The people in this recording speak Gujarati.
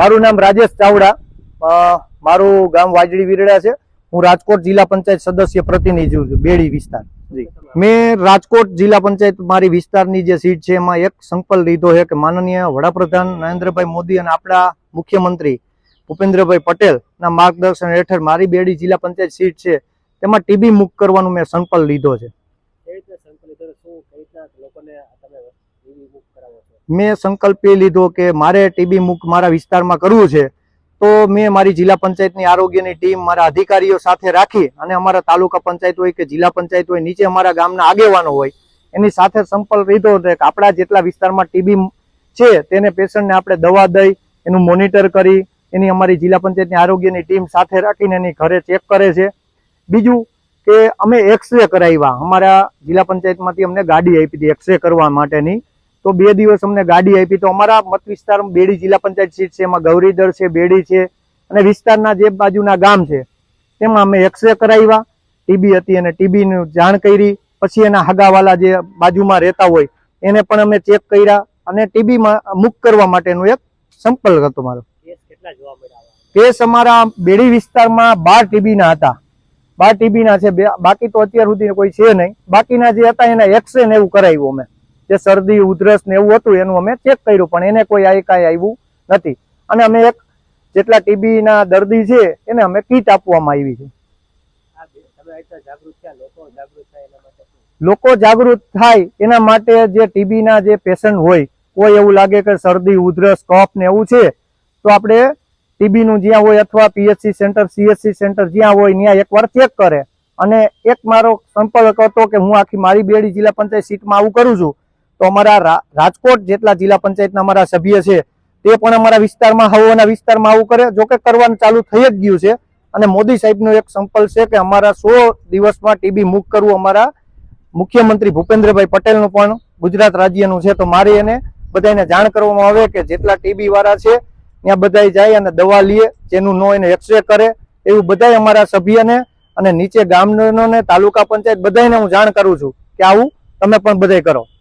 મારું નામ રાજેશ ચાવડા. મારું ગામ વાજડી વિરડા છે. હું રાજકોટ જિલ્લા પંચાયત સદસ્ય પ્રતિનિધિ છું બેડી વિસ્તાર. મેં રાજકોટ જિલ્લા પંચાયત મારી વિસ્તારની જે સીટ છે એમાં એક સંકલ્પ લીધો છે કે માનનીય વડાપ્રધાન નરેન્દ્રભાઈ મોદી અને આપણા મુખ્યમંત્રી ભૂપેન્દ્રભાઈ પટેલના માર્ગદર્શન હેઠળ મારી બેડી જિલ્લા પંચાયત સીટ છે. તેમાં ટીબી મુક્ત કરવાનું મેં સંકલ્પ લીધો છે કઈ રીતે સંકલિત કરો? શું કઈ રીતના લોકોને તમે EV મુક્ત કરાવો છો મેં સંકલ્પ લીધો કે મારે ટીબી મુક્ત મારા વિસ્તારમાં કરવું છે, તો મેં મારી જિલ્લા પંચાયતની આરોગ્યની ટીમ મારા અધિકારીઓ સાથે રાખી અને અમારા તાલુકા પંચાયત હોય કે જિલ્લા પંચાયત હોય, નીચે અમારા ગામના આગેવાનો હોય, એની સાથે સંપર્ક લીધો કે આપણા જેટલા વિસ્તારમાં ટીબી છે, તેને પેશન્ટને આપણે દવા દઈ, એનું મોનિટર કરી, એની અમારી જિલ્લા પંચાયતની આરોગ્યની ટીમ સાથે રાખીને એની ઘરે ચેક કરે છે. બીજું કે અમે એક્સરે કરાવ્યા. અમારા જિલ્લા પંચાયતમાંથી અમને ગાડી આપી હતી એક્સરે કરવા માટેની. તો બે દિવસ અમને ગાડી આપી. તો અમારા મત વિસ્તારમાં બેડી જિલ્લા પંચાયત સીટ છે એમાં ગૌરીદર છે બેડી છે અને વિસ્તારના જે બાજુના ગામ છે તેમાં અમે એક્સરે કરાવ્યા. ટીબી હતી અને ટીબીનું જાણ કરી. પછી એના હગાવાલા જે બાજુમાં રહેતા હોય એને પણ અમે ચેક કર્યા અને ટીબીમાં મુક્ત કરવા માટેનો એક સંપર્ક હતો મારો. કેસ અમારા બેડી વિસ્તારમાં બાર ટીબીના હતા. બાર ટીબીના છે બાકી તો અત્યાર સુધી કોઈ છે નહીં. બાકીના જે હતા એના એક્સરે ને એવું કરાવ્યું અમે. જે શરદી ઉધરસ ને એવું હતું એનું અમે ચેક કર્યું પણ એને કોઈ આ કાંઈ આવ્યું નથી. અને અમે એક જેટલા ટીબી ના દર્દી છે એને અમે કીટ આપવામાં આવી છે. લોકો જાગૃત થાય એના માટે જે ટીબી ના જે પેશન્ટ હોય કોઈ એવું લાગે કે શરદી ઉધરસ કફ ને એવું છે તો આપણે ટીબી નું જ્યાં હોય અથવા પીએચસી સેન્ટર સીએચસી સેન્ટર જ્યાં હોય ત્યાં એકવાર ચેક કરે. અને એક મારો સંપર્ક હતો કે હું આખી મારી બેડી જિલ્લા પંચાયત સીટમાં આવું કરું છું તો અમારા રાજકોટ જેટલા જિલ્લા પંચાયતના અમારા સભ્ય છે, તે પણ અમારા વિસ્તારમાં હવાના વિસ્તારમાં આવું કરે, જોકે કરવાનું ચાલુ થઈ જ ગયું છે. અને મોદી સાહેબનો એક સંકલ્પ છે કે અમારા સો દિવસમાં ટીબી મુક્ત કરવું અમારા મુખ્યમંત્રી ભૂપેન્દ્રભાઈ પટેલનું પણ ગુજરાત રાજ્યનું છે. તો મારે એને બધાને જાણ કરવામાં આવે કે જેટલા ટીબી વાળા છે, ત્યાં બધાય જાય અને દવા લે, જેનું નો એને એક્સરે કરે, એવું બધાય અમારા સભ્યને અને નીચે ગામનોને તાલુકા પંચાયત બધાને હું જાણ કરું છું કે આવું તમે પણ બધાય કરો.